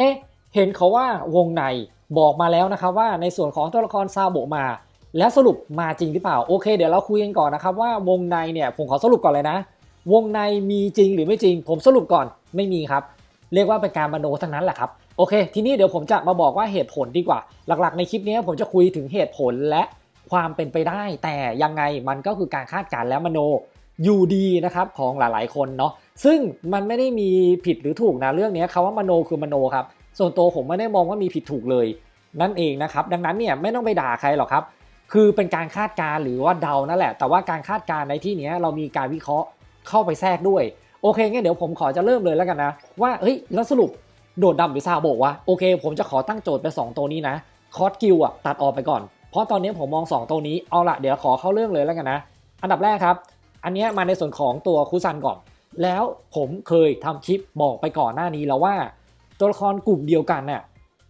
เอ๊ะ เห็นเขาว่าวงในบอกมาแล้วนะครับว่าในส่วนของตัวละครซาโบมา แล้วสรุปมาจริงหรือเปล่า โอเค เดี๋ยวเราคุยกันก่อนนะครับว่าวงในเนี่ยผมขอสรุปก่อนเลยนะ วงในมีจริงหรือไม่จริง ผมสรุปก่อนไม่มีครับ เรียกว่าเป็นการมโนทั้งนั้นแหละครับโอเค ทีนี้เดี๋ยวผมจะมาบอกว่าเหตุผลดีกว่า หลักๆ ในคลิปนี้ผมจะคุยถึงเหตุผลและความเป็นไปได้ แต่ยังไงมันก็คือการคาดการณ์และมโนอยู่ดีนะครับของหลายๆคนเนาะ ซึ่งมันไม่ได้มีผิดหรือถูกนะเรื่องนี้คำว่ามโนคือมโนครับ ส่วนตัวผมไม่ได้มองว่ามีผิดถูกเลย นั่นเองนะครับ ดังนั้นเนี่ยไม่ต้องไปด่าใครหรอกครับ คือเป็นการคาดการ์หรือว่าเดานั่นแหละ แต่ว่าการคาดการในที่นี้เรามีการวิเคราะห์เข้าไปแทรกด้วย โอเคงั้นเดี๋ยวผมขอจะเริ่มเลยแล้วกันนะ ว่าเฮ้ยแล้วสรุปโดดดำหรือซาโบะวะโอเค ผมจะขอตั้งโจทย์ไป2ตัวนี้นะคอร์สกิลอะตัดออกไปก่อน เพราะตอนนี้ผมมอง 2 ตัวนี้เอาละเดี๋ยวขอเข้าเรื่องเลยแล้วกันนะ อันดับแรกครับ อันนี้มาในส่วนของตัวคุซันก่อน แล้วผมเคยทำคลิปบอกไปก่อนหน้านี้แล้วว่า ตัวละครกลุ่มเดียวกันน่ะ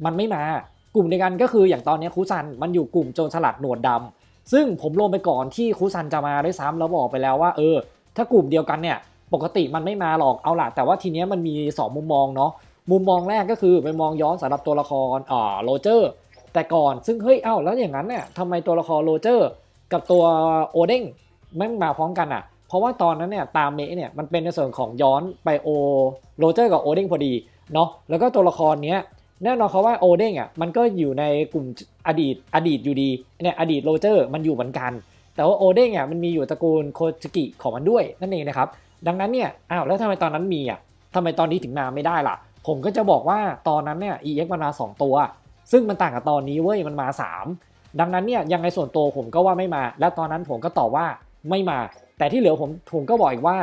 มันไม่มากลุ่มเดียวกันก็คืออย่างตอนนี้คุซันมันอยู่กลุ่มโจรสลัดหนวดดำซึ่งผมลงไปก่อนที่คุซันจะมาด้วยซ้ำแล้วบอกไปแล้วว่าเออ ถ้ากลุ่มเดียวกันเนี่ยปกติมันไม่มาหรอกเอาล่ะแต่ว่าทีเนี้ยมันมี 2 มุมมองเนาะมุมมองแรกก็คือไปมองย้อนสำหรับตัวละครอ่าโรเจอร์ แต่ก่อนซึ่งเฮ้ยเอ้าแล้วอย่างนั้นเนี่ยทำไมตัวละครโรเจอร์ กับตัวโอเด้งไม่มาพร้อมกันอะ เพราะว่าตอนนั้นเนี่ยตามเมะเนี่ยมันเป็นในส่วนของย้อนไปโอโรเจอร์กับโอเด้งพอดีเนาะแล้วก็ตัวละครเนี้ยแน่นอนเขาว่าโอเด้งอะมันก็อยู่ในกลุ่มอดีตอดีตอยู่ดีเนี่ยอดีตโรเจอร์มันอยู่เหมือนกัน แต่ว่าโอเด้งอะมันมีอยู่ตระกูลโคจิกิของมันด้วยนั่นเองนะครับดังนั้นเนี่ยอ้าวแล้วทำไมตอนนั้นมีอะทำไมตอนนี้ถึงมาไม่ได้ล่ะ ผมก็จะบอกว่าตอนนั้นเนี่ย EX มันมา2 ตัว ซึ่งมันต่างกับตอนนี้เว้ยมันมา 3 ดังนั้นเนี่ยยังไงส่วนตัวผมก็ว่าไม่มา และตอนนั้นผมก็ตอบว่าไม่มา แต่ที่เหลือผมผมก็บอกอีกว่า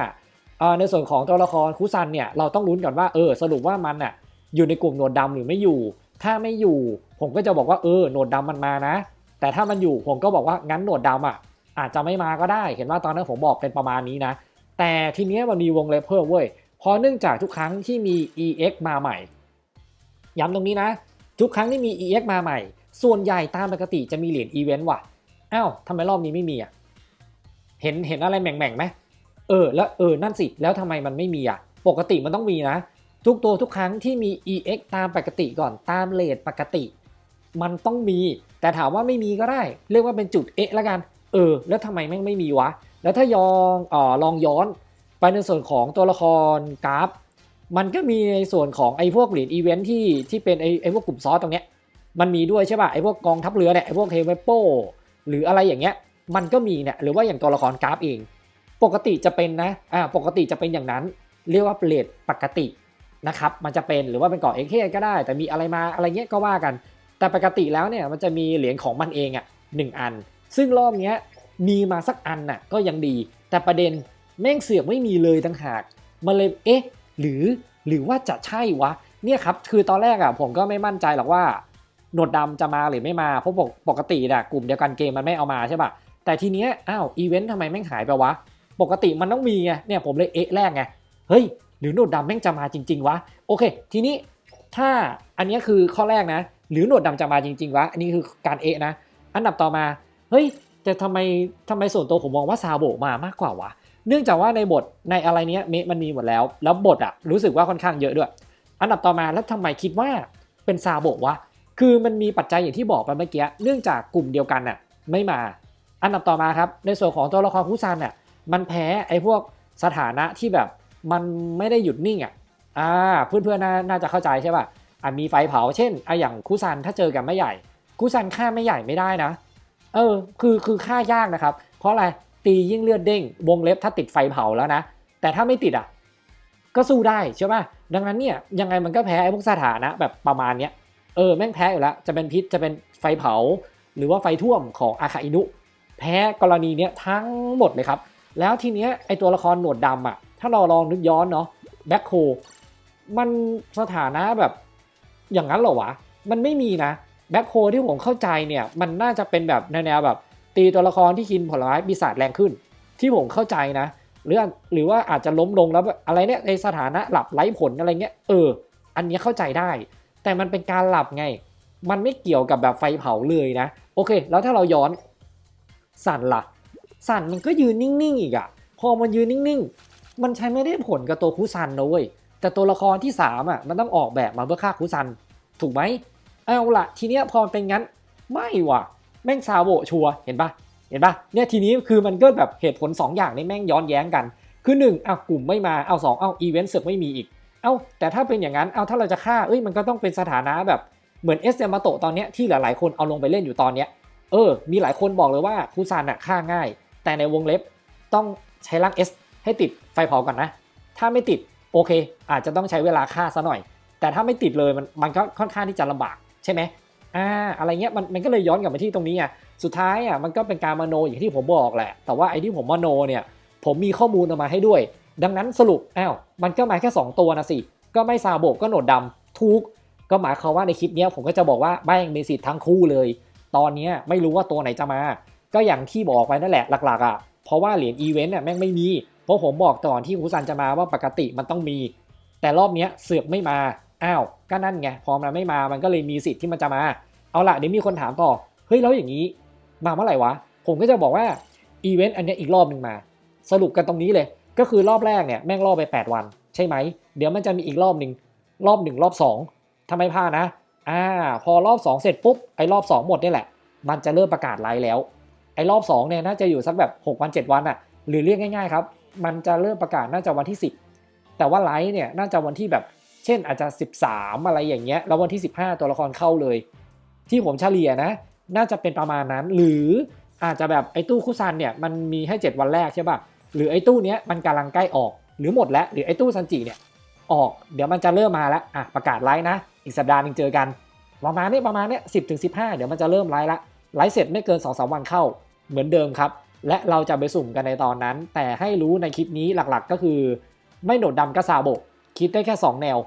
ในส่วนของตัวละครคุซันเนี่ยเราต้องลุ้นก่อนว่าเออสรุปว่ามันอะอยู่ในกลุ่มหนวดดำหรือไม่อยู่ ถ้าไม่อยู่ผมก็จะบอกว่าเออหนวดดำมันมานะ แต่ถ้ามันอยู่ผมก็บอกว่างั้นหนวดดำอะอาจจะไม่มาก็ได้ เห็นว่าตอนนั้นผมบอกเป็นประมาณนี้นะ แต่ทีเนี้ยมันมีวงเล็บเพิ่มเว้ยเพราะเนื่องจากทุกครั้งที่มี EX มาใหม่ ย้ำตรงนี้นะ ทุกครั้งที่มี EX มาใหม่ ส่วนใหญ่ตามปกติจะมีเหรียญอีเวนต์ว่ะอ้าวทำไมรอบนี้ไม่มีอะ เห็นเห็นอะไรแหม่งๆไหมเออแล้วเออนั่นสิแล้วทำไมมันไม่มีอะ ปกติมันต้องมีนะ ทุกตัวทุกครั้งที่มี EX ตามปกติก่อนตามเลทปกติ มันต้องมี แต่ถามว่าไม่มีก็ได้ เรียกว่าเป็นจุดเอะละกัน เออ แล้วทำไมแม่งไม่มีวะ แล้วถ้ายองออลองย้อน ไปในส่วนของตัวละครกราฟ มันก็มีในส่วนของไอ้พวกเหรียญอีเวนท์ที่ที่เป็นไอ้ไอ้พวกกลุ่มซอสตรงเนี้ยมันมีด้วยใช่ป่ะไอ้พวกกองทัพเรือเนี่ยไอ้พวกเทเวโปหรืออะไรอย่างเงี้ย มันก็มีเนี่ยหรือว่าอย่างตัวละครกราฟเอง ปกติจะเป็นนะอ่าปกติจะเป็นอย่างนั้น เรียกว่าเปลทปกตินะครับมันจะเป็นหรือว่าเป็นเกาะเอ็กเคก็ได้ แต่มีอะไรมาอะไรเงี้ยก็ว่ากัน แต่ปกติแล้วเนี่ยมันจะมีเหรียญของมันเองอะหนึ่งอัน ซึ่งรอบเนี้ยมีมาสักอันน่ะก็ยังดี แต่ประเด็นแม่งเสือกไม่มีเลยต่างหากมันเลยเอ๊ะหรือหรือว่าจะใช่วะเนี่ยครับคือตอนแรกอะผมก็ไม่มั่นใจหรอกว่าหนวดดำจะมาหรือไม่มาเพราะปกติอะกลุ่มเดียวกันเกมมันไม่เอามาใช่ปะ แต่ทีเนี้ยอ้าวอีเวนต์ทำไมแม่งหายไปวะ ปกติมันต้องมีไงเนี่ยผมเลยเอะแรกไงเฮ้ยหรือหนวดดำแม่งจะมาจริง ๆวะโอเค ทีนี้ถ้าอันนี้คือข้อแรกนะ หรือหนวดดำจะมาจริง ๆวะอันนี้คือการเอะนะ อันดับต่อมาเฮ้ยแต่ทำไมทำไมส่วนตัวผมมองว่าซาโบมามากกว่าวะเนื่องจากว่าในบทในอะไรเนี้ยเมะมันมีหมดแล้ว แล้วบทอะรู้สึกว่าค่อนข้างเยอะด้วย อันดับต่อมาแล้วทำไมคิดว่าเป็นซาโบวะ คือมันมีปัจจัยอย่างที่บอกไปเมื่อกี้ เนื่องจากกลุ่มเดียวกันน่ะไม่มา อันดับต่อมาครับ ในส่วนของตัวละครคุซันน่ะมันแพ้ไอ้พวกสถานะที่แบบมันไม่ได้หยุดนิ่งอะอ่าเพื่อนๆนาน่าจะเข้าใจใช่ป่ะอะมีไฟเผาเช่นอะอย่างคุซันถ้าเจอกับไม่ใหญ่คุซันฆ่าไม่ใหญ่ไม่ได้นะเออคือคือฆ่ายากนะครับ เพราะอะไรตียิ่งเลือดเด้ง วงเล็บถ้าติดไฟเผาแล้วนะ แต่ถ้าไม่ติดอะก็สู้ได้ใช่ป่ะดังนั้นเนี่ยยังไงมันก็แพ้ไอ้พวกสถานะแบบประมาณเนี้ยเออแม่งแพ้อยู่แล้วจะเป็นพิษจะเป็นไฟเผา หรือว่าไฟท่วมของอาคาอินุ แพ้กรณีเนี้ยทั้งหมดเลยครับ แล้วทีเนี้ยไอตัวละครหนวดดำอะถ้าเราลองนึกย้อนเนาะแบ็คโคมันสถานะแบบอย่างนั้นเหรอวะ มันไม่มีนะแบ็คโคที่ผมเข้าใจเนี่ยมันน่าจะเป็นแบบแนวแบบ ตีตัวละครที่กินผลไม้ปีศาจแรงขึ้น ที่ผมเข้าใจนะหรือหรือว่าอาจจะล้มลงแล้วอะไรเนี่ยในสถานะหลับไร้ผลอะไรเงี้ยเออ อันเนี้ยเข้าใจได้ แต่มันเป็นการหลับไง มันไม่เกี่ยวกับแบบไฟเผาเลยนะ โอเค แล้วถ้าเราย้อน สั่นล่ะ สั่นมันก็ยืนนิ่งๆอีกอะพอมันยืนนิ่งๆ มันใช้ไม่ได้ผลกับตัวคุซันนะเว้ยแต่ตัวละครที่สามอะมันต้องออกแบบมาเพื่อฆ่าคุซัน ถูกไหมเอาละทีเนี้ยพอเป็นงั้นไม่ว่ะแม่งซาโบชัวเห็นปะเห็นปะเนี่ยทีนี้คือมันก็แบบเหตุผล 2 อย่างนี้แม่งย้อนแย้งกัน คือ1อะกลุ่มไม่มาเอาสองเอาอีเวนต์เสือกไม่มีอีกเอาแต่ถ้าเป็นอย่างนั้นเอาถ้าเราจะฆ่าเอ้ยมันก็ต้องเป็นสถานะแบบเหมือนเอสเซมาโตตอนเนี้ยที่หลายๆ คนเอาลงไปเล่นอยู่ตอนเนี้ย เออ มีหลายคนบอกเลยว่าคุซันอะฆ่าง่าย แต่ในวงเล็บต้องใช้ร่าง S ให้ติดไฟเผาก่อนนะ ถ้าไม่ติดโอเค อาจจะต้องใช้เวลาฆ่าซะหน่อย แต่ถ้าไม่ติดเลยมันมันก็ค่อนข้างที่จะลำบากใช่ไหมอ่าอะไรเงี้ยมันมันก็เลยย้อนกลับมาที่ตรงนี้อะสุดท้ายอะมันก็เป็นการมโนอย่างที่ผมบอกแหละ แต่ว่าไอ้ที่ผมมโนเนี่ยผมมีข้อมูลออกมาให้ด้วย ดังนั้นสรุปอ้าวมันก็มาแค่ 2 ตัวนะสิ ก็ไม่ซาโบกก็โหนดดำทุกก็หมายความว่าในคลิปนี้ผมก็จะบอกว่าแม่งมีสิทธิ์ทั้งคู่เลย ตอนนี้ไม่รู้ว่าตัวไหนจะมา ก็อย่างที่บอกไปนั่นแหละหลักๆอะเพราะว่าเหรียญอีเวนต์เนี่ยแม่งไม่มี เพราะผมบอกตอนที่คุซันจะมาว่าปกติมันต้องมี แต่รอบนี้เสือกไม่มาอ้าวก็นั่นไงพอมันไม่มามันก็เลยมีสิทธิ์ที่มันจะมา เอาละเดี๋ยวมีคนถามต่อเฮ้ยแล้วอย่างนี้ มาเมื่อไหร่วะ ผมก็จะบอกว่าอีเวนต์อันนี้อีกรอบหนึ่งมา สรุปกันตรงนี้เลย ก็คือรอบแรกเนี่ยแม่งรอบไป 8 วัน ใช่ไหม เดี๋ยวมันจะมีอีกรอบหนึ่งรอบหนึ่งรอบ2ทำไมพลาดนะ อ่าพอรอบ 2 เสร็จปุ๊บไอ้รอบ 2 หมดนี่แหละ มันจะเริ่มประกาศไลฟ์แล้ว ไอ้รอบ2เนี่ยน่าจะอยู่สักแบบ 6 วัน 7 วันอะหรือเรียกง่ายๆครับ มันจะเริ่มประกาศน่าจะวันที่ 10 แต่ว่าไลฟ์เนี่ยน่าจะวันที่แบบ เช่นอาจจะ 13 อะไรอย่างเงี้ยแล้ววันที่ 15 ตัวละครเข้าเลย ที่ผมเฉลี่ยนะ น่าจะเป็นประมาณนั้น หรืออาจจะแบบไอ้ตู้คุซันเนี่ยมันมีให้ 7 วันแรกใช่ป่ะหรือไอ้ตู้เนี้ยมันกำลังใกล้ออกหรือหมดแล้วหรือไอ้ตู้ซันจิเนี่ยออกเดี๋ยวมันจะเริ่มมาแล้วอะประกาศไลฟ์นะ อีกสัปดาห์หนึงเจอกัน ประมาณนี้ประมาณนี้สิบถึงสิบห้าเดี๋ยวมันจะเริ่มไลฟ์ละไลฟ์เสร็จไม่เกิน2องสามวันเข้าเหมือนเดิมครับ และเราจะไปสุ่มกันในตอนนั้น แต่ให้รู้ในคลิปนี้หลักๆ ก็คือ ไม่โดดดำก็ซาโบะคิดได้แค่ 2 แนว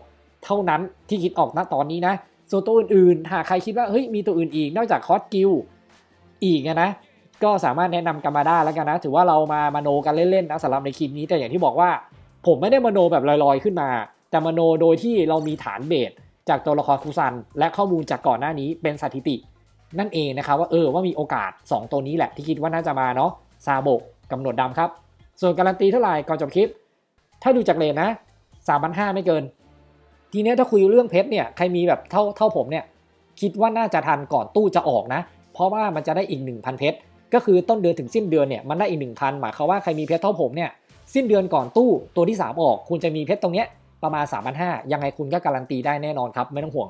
เท่านั้นที่คิดออกณตอนนี้นะ ส่วนตัวอื่นๆ หากใครคิดว่าเฮ้ยมีตัวอื่นอีก นอกจากคอสกิลอีกนะก็สามารถแนะนำกันมาได้แล้วกันนะ ถือว่าเรามามาโนกันเล่นๆนะสำหรับในคลิปนี้แต่อย่างที่บอกว่า ผมไม่ได้มโนแบบลอยๆขึ้นมา แต่มโนโดยที่เรามีฐานเบส จากตัวละครคุซัน และข้อมูลจากก่อนหน้านี้เป็นสถิติ นั่นเองนะครับว่าเออว่ามีโอกาส 2 ตัวนี้แหละที่คิดว่าน่าจะมาเนาะซาโบกกำหนดดำครับ ส่วนการันตีเท่าไหร่ก่อนจบคลิป ถ้าดูจากเลนนะสามพันห้าไม่เกิน ทีนี้ถ้าคุยเรื่องเพชรเนี่ยใครมีแบบเท่าเท่าผมเนี่ยคิดว่าน่าจะทันก่อนตู้จะออกนะ เพราะว่ามันจะได้อีก 1,000 เพชรก็คือต้นเดือนถึงสิ้นเดือนเนี่ยมันได้อีก 1,000หมายความว่าใครมีเพชรเท่าผมเนี่ยสิ้นเดือนก่อนตู้ตัวที่ 3 ออก คุณจะมีเพชรตรงเนี้ย ประมาณ3,500ยังไงคุณก็การันตีได้แน่นอนครับ ไม่ต้องห่วง